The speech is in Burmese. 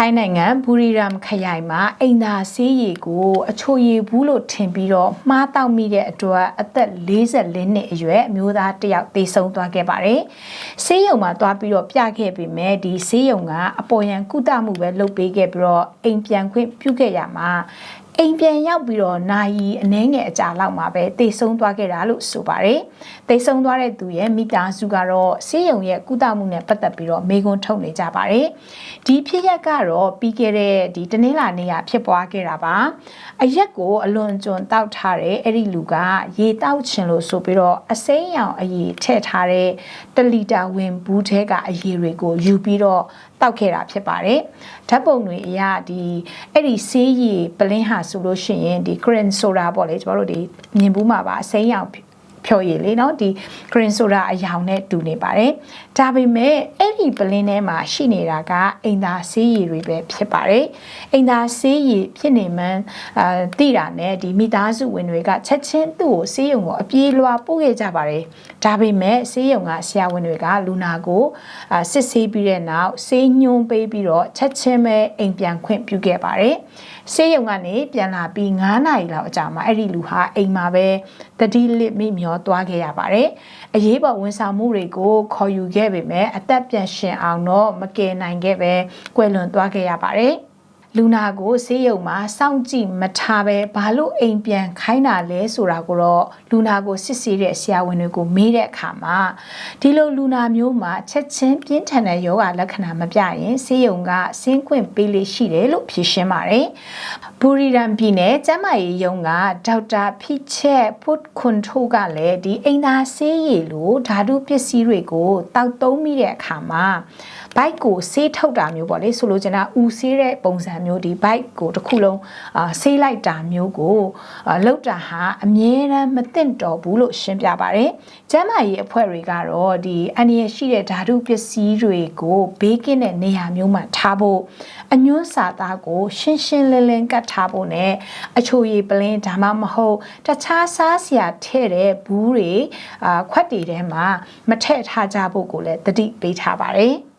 ထိုင်းနိုင်ငံဘူရီရမ်ခရိုင်မှာအိမ်သာဆေးရည်ကိုအချိုရည်ဘူးလို့ထင်ပြီးတော့မှားတောက်မိတဲ့အတွက်အသက်44နှစ်အရွယ်အမျိုးသားတစ်ယောက်သေဆုံးသွားခဲ့ပါတယ်။ဆေးရုံမှာသွားပြီးတော့ပြခဲ့ပေမဲ့ဒီဆေးရုံကအပေါ်ယံကုသမှုပဲလုပ်ပေးခဲ့ပြီးတော့အိမ်ပြန်ခွင့်ပြုခဲ့ရမှာ အိမ်ပြန်ရောက်ပြီးတော့နာယီအနှဲငယ်အကြာလောက်မှာပဲတေဆုံးသွားခဲ့တာလို့ဆိုပါတယ်။တေဆုံးသွားတဲ့သူရဲ့မိသားစုကတော့ဆေးရုံရဲ့ကုသမှုနဲ့ပတ်သက်ပြီးတော့မေးခွန်းထုတ်နေကြပါတယ်။ဒီဖြစ်ရက်ကတော့ပြီးခဲ့တဲ့ဒီတနင်္လာနေ့ကဖြစ်ပွားခဲ့တာပါ။အရက်ကိုအလွန်ကျွံတောက်ထားတဲ့အဲ့ဒီလူကရေတောက်ချင်လို့ဆိုပြီးတော့အစိမ်းရောင်အရေထည့်ထားတဲ့တလီတာဝင်ဘူးထဲကအရေတွေကိုယူပြီးတော့တောက်ခဲ့တာဖြစ်ပါတယ်။ဓာတ်ပုံတွေအရဒီအဲ့ဒီဆေးရည်ပလင်းဟာဆိုလို့ရှိရင်ဒီ green soda ပေါ့လေကျွန်တော်တို့ဒီမြင်ဘူးမှာပါအစိမ်းရောင် ဖြော်ရည်လေးเนาะဒီ green soda အယောင်နဲ့တူနေပါတယ်။ဒါပေမဲ့အဲ့ဒီပလင်းထဲမှာရှိနေတာကအိမ်သာဆေးရည်တွေပဲဖြစ်ပါတယ်။အိမ်သာဆေးရည်ဖြစ်နေမှန်းအာတိတာနဲ့ဒီမိသားစုဝင်တွေကချက်ချင်းသူ့ကိုဆေးရုံကိုအပြေးလွှာပို့ခဲ့ကြပါတယ်။ဒါပေမဲ့ဆေးရုံကဆရာဝန်တွေကလူနာကိုအာစစ်ဆေးပြီးတဲ့နောက်ဆေးညွှန်းပေးပြီးတော့ချက်ချင်းပဲအိမ်ပြန်ခွင့်ပြုခဲ့ပါတယ်။ဆေးရုံကနေပြန်လာပြီး9နာရီလောက်အကြာမှာအဲ့ဒီလူဟာအိမ်မှာပဲတတိလစ်မိမျော သွားခဲ့ရပါတယ်။အရေးပေါ်ဝန်ဆောင်မှုတွေကိုခေါ်ယူခဲ့ပေမဲ့အသက်ပြန်ရှင်အောင်တော့မကယ်နိုင်ခဲ့ပဲကွယ်လွန်သွားခဲ့ရပါတယ်။ လူနာကိုဆေးရုံမှာစောင့်ကြည့်မထားပဲဘာလို့အိမ်ပြန်ခိုင်းတာလဲဆိုတာကိုတော့လူနာကိုစစ်ဆေးတဲ့ဆရာဝန်တွေကိုမေးတဲ့အခါမှာဒီလိုလူနာမျိုးမှာချက်ချင်းပြင်းထန်တဲ့ယောဂလက္ခဏာမပြရင်ဆေးရုံကဆင်းခွင့်ပေးလေးရှိတယ်လို့ဖြေရှင်းပါတယ်။ဘူရီရမ်ပြည်နယ်ကျန်းမာရေးရုံးကဒေါက်တာဖိချက်ဖွတ်ခွန်ထိုးကလည်းဒီအိမ်သာဆေးရည်လိုဓာတုပစ္စည်းတွေကိုတောက်သုံးမိတဲ့အခါမှာဘိုက်ကိုဆေးထုတ်တာမျိုးပေါ့လေဆိုလိုချင်တာဦးဆေးတဲ့ပုံစံမျိုးဒီဘိုက်ကိုတစ်ခုလုံးအာဆေးလိုက်တာမျိုးကိုလောက်တာဟာအမြဲတမ်းမသင့်တော်ဘူးလို့ရှင်းပြပါတယ်။ကျန်းမာရေးအဖွဲ့တွေကတော့ဒီအန္တရာယ်ရှိတဲ့ဓာတုပစ္စည်းတွေကိုဘေးကင်းတဲ့နေရာမျိုးမှာထားဖို့အညွှန်းစာသားကို ရှင်းရှင်းလင်းလင်းကတ်ထားဖို့နဲ့အချိုရည်ပလင်းဒါမှမဟုတ်တခြားစားစရာထည့်တဲ့ဘူးတွေအာခွက်တွေထဲမှာမထည့်ထားကြဖို့ကိုလည်းတတိပေးထားပါတယ်။